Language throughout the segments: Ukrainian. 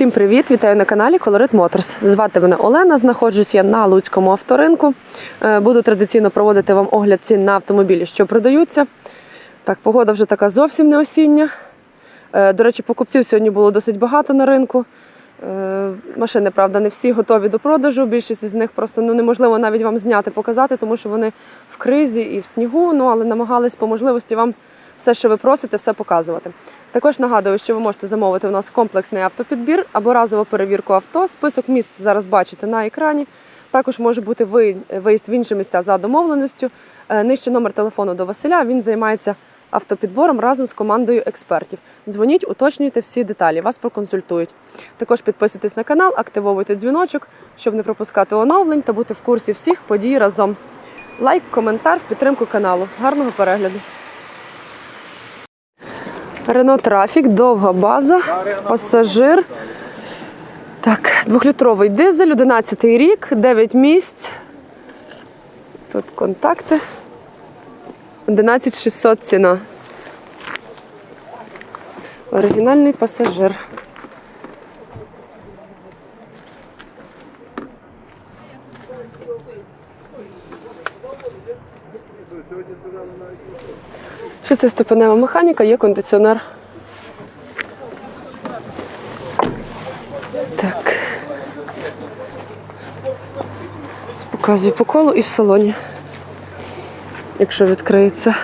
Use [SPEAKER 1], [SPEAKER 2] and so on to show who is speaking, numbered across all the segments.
[SPEAKER 1] Всім привіт! Вітаю на каналі Colorit Motors. Звати мене Олена. Знаходжусь я на Луцькому авторинку. Е, Буду традиційно проводити вам огляд цін на автомобілі, що продаються. Так, погода вже така зовсім не осіння. Е, До речі, покупців сьогодні було досить багато на ринку. Е, Машини, правда, не всі готові до продажу. Більшість з них просто ну, неможливо навіть вам зняти, показати, тому що вони в кризі і в снігу. Ну але намагались по можливості вам все, що ви просите, все показувати. Також нагадую, що ви можете замовити у нас комплексний автопідбір або разову перевірку авто. Список міст зараз бачите на екрані. Також може бути виїзд в інші місця за домовленістю. Е, Нижче номер телефону до Василя. Він займається автопідбором разом з командою експертів. Дзвоніть, уточнюйте всі деталі, вас проконсультують. Також підписуйтесь на канал, активовуйте дзвіночок, щоб не пропускати оновлень та бути в курсі всіх подій разом. Лайк, коментар в підтримку каналу. Гарного перегляду. Рено Трафік, довга база, пасажир. Так, двохлітровий дизель, 11 рік, 9 місць. Тут контакти. 11600 ціна. Оригінальний пасажир. Шестиступенева механіка, є кондиціонер. Так. Показую по колу і в салоні. Якщо відкриється.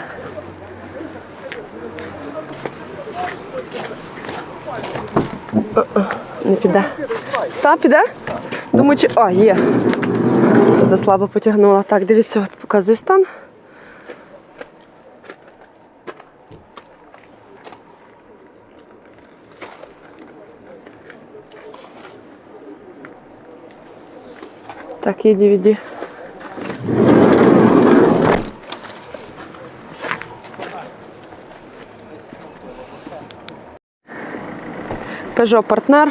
[SPEAKER 1] О-о, Не піде. Та, піде? Думаю, чи. А, є. Заслабо потягнула. Так, дивіться, от показую стан. Так, є DVD. Peugeot Partner.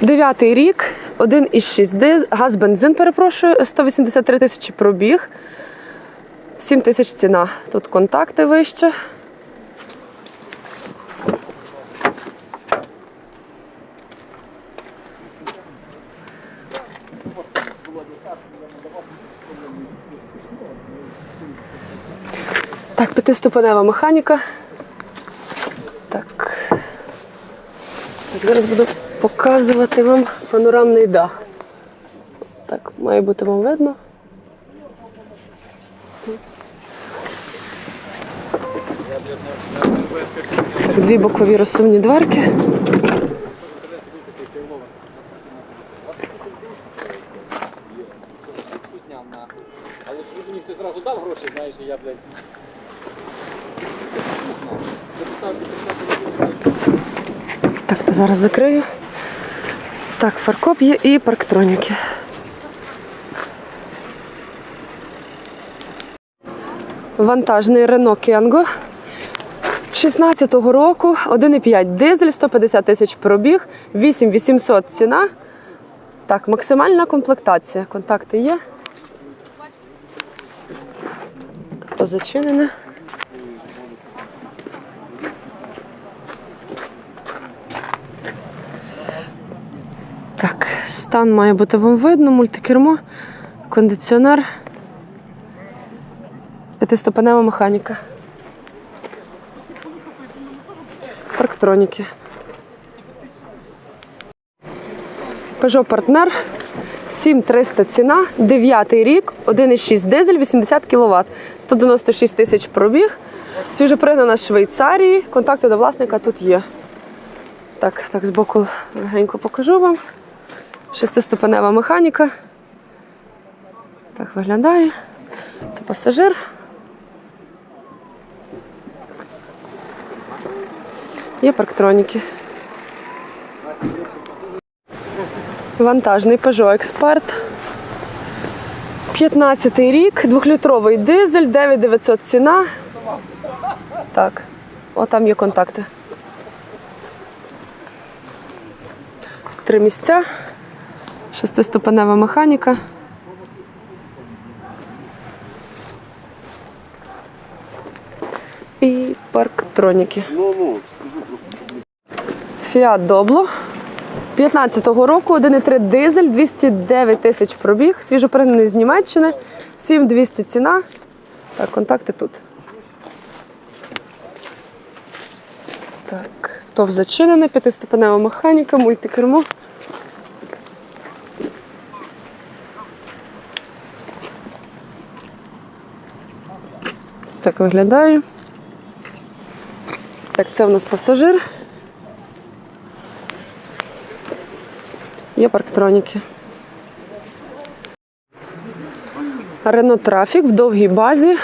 [SPEAKER 1] Дев'ятий рік, 1,6 диз, газ бензин, перепрошую, 183 тисячі пробіг, 7 тисяч ціна. Тут контакти вище. Так, п'ятиступенева механіка. Так. Зараз буду показувати вам панорамний дах. Так, має бути вам видно. Так, дві бокові розсувні дверки.
[SPEAKER 2] Але щоб мені хтось зразу дав гроші, знаєш, я, блядь.
[SPEAKER 1] Так, то зараз закрию. Так, фаркоп є і парктроніки. Вантажний Renault Кенго 16-го року, 1,5 дизель, 150 тисяч пробіг, 8800 ціна. Так, максимальна комплектація. Контакти є. То зачинене. Так, стан має бути вам видно, мультикермо, кондиціонер, п'ятиступенева механіка. Парктроніки. Peugeot Partner 7300 ціна, 9 рік, 1,6 дизель, 80 кВт, 196 тисяч пробіг. Свіжопригнана з Швейцарії. Контакти до власника тут є. Так, так, збоку легенько покажу вам. Шестиступенева механіка. Так виглядає. Це пасажир. Є парктроніки. Вантажний Peugeot Експерт. 15 рік, двохлітровий дизель, 9900 ціна. Так, о, там є контакти. Три місця. Шестиступенева механіка. І парктроніки. Фіат Добло 15-го року 1,3 дизель, 209 тисяч пробіг, свіжопринений з Німеччини, 7200 ціна. Так, контакти тут. Так, топ зачинений, п'ятиступенева механіка, мультикермо. Так виглядає. Так, це у нас пасажир. Є парктроніки. Рено Трафік в довгій базі.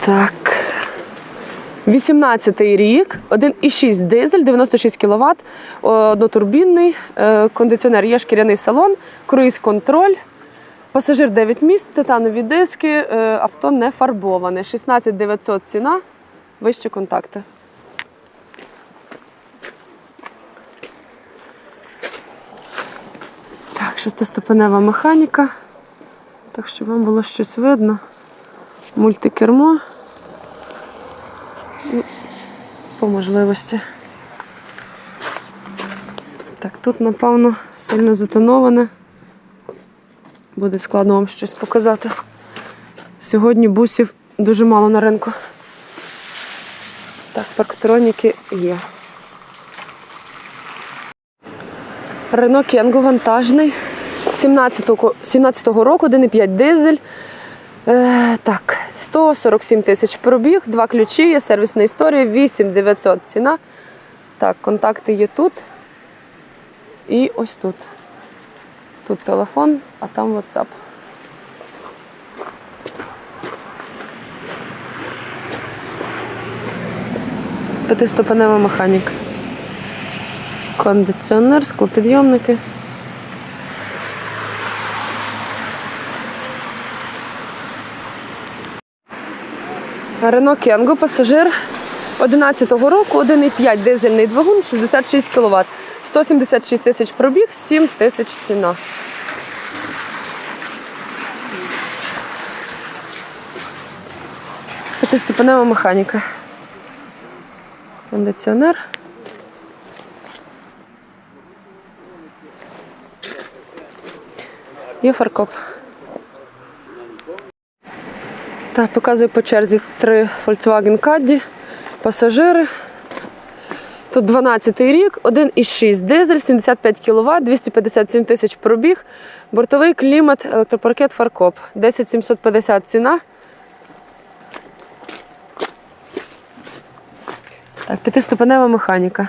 [SPEAKER 1] Так. 18-й рік, 1,6 дизель, 96 кВт, однотурбінний, е, кондиціонер, є шкіряний салон, круїз-контроль, пасажир 9 місць, титанові диски, е, авто не фарбоване. 16 900 ціна, вищі контакти. Так, шестиступенева механіка. Так, щоб вам було щось видно. Мультикермо. Ну, По можливості. Так, тут, напевно, сильно затоноване. Буде складно вам щось показати. Сьогодні бусів дуже мало на ринку. Так, парктроніки є. Рено Кенго вантажний. 17-го 17-го року, 1,5 дизель. Е, так, 147 тисяч пробіг, два ключі, є сервісна історія, 8900 ціна. Так, контакти є тут. І ось тут. Тут телефон, а там WhatsApp. П'ятиступенева механіка. Кондиціонер, склопідйомники. Рено Кенго, пасажир 11-го року, 1,5 дизельний двигун, 66 кВт. 176 тисяч пробіг, 7 тисяч ціна. П'ятиступенева механіка. Кондиціонер. Є фаркоп. Так, показую по черзі три Volkswagen Caddy, пасажири. Тут 12-й рік, 1,6 дизель, 75 кВт, 257 тисяч пробіг, бортовий клімат, електропаркет фаркоп. 10 750 ціна. Так, п'ятиступенева механіка.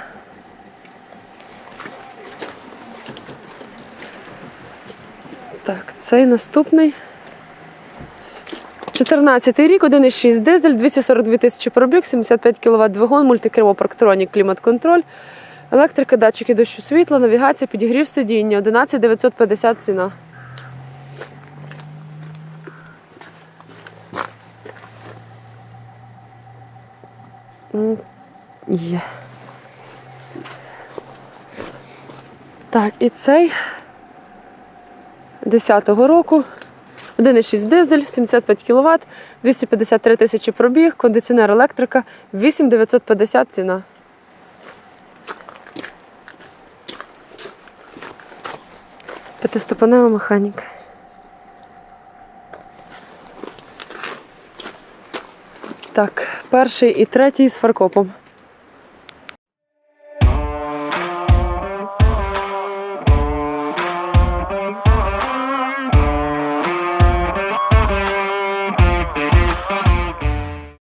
[SPEAKER 1] Так, цей наступний. 14 рік, 1,6 дизель, 242 тисячі пробіг, 75 кВт двигун, мультикермо, парктронік, клімат-контроль, електрика, датчики дощу світла, навігація, підігрів сидіння, 11 950 ціна. Є. Так, і цей 10-го року. 1,6 дизель, 75 кВт, 253 тисячі пробіг, кондиціонер електрика, 8950 ціна. П'ятиступенева механіка. Так, перший і третій з фаркопом.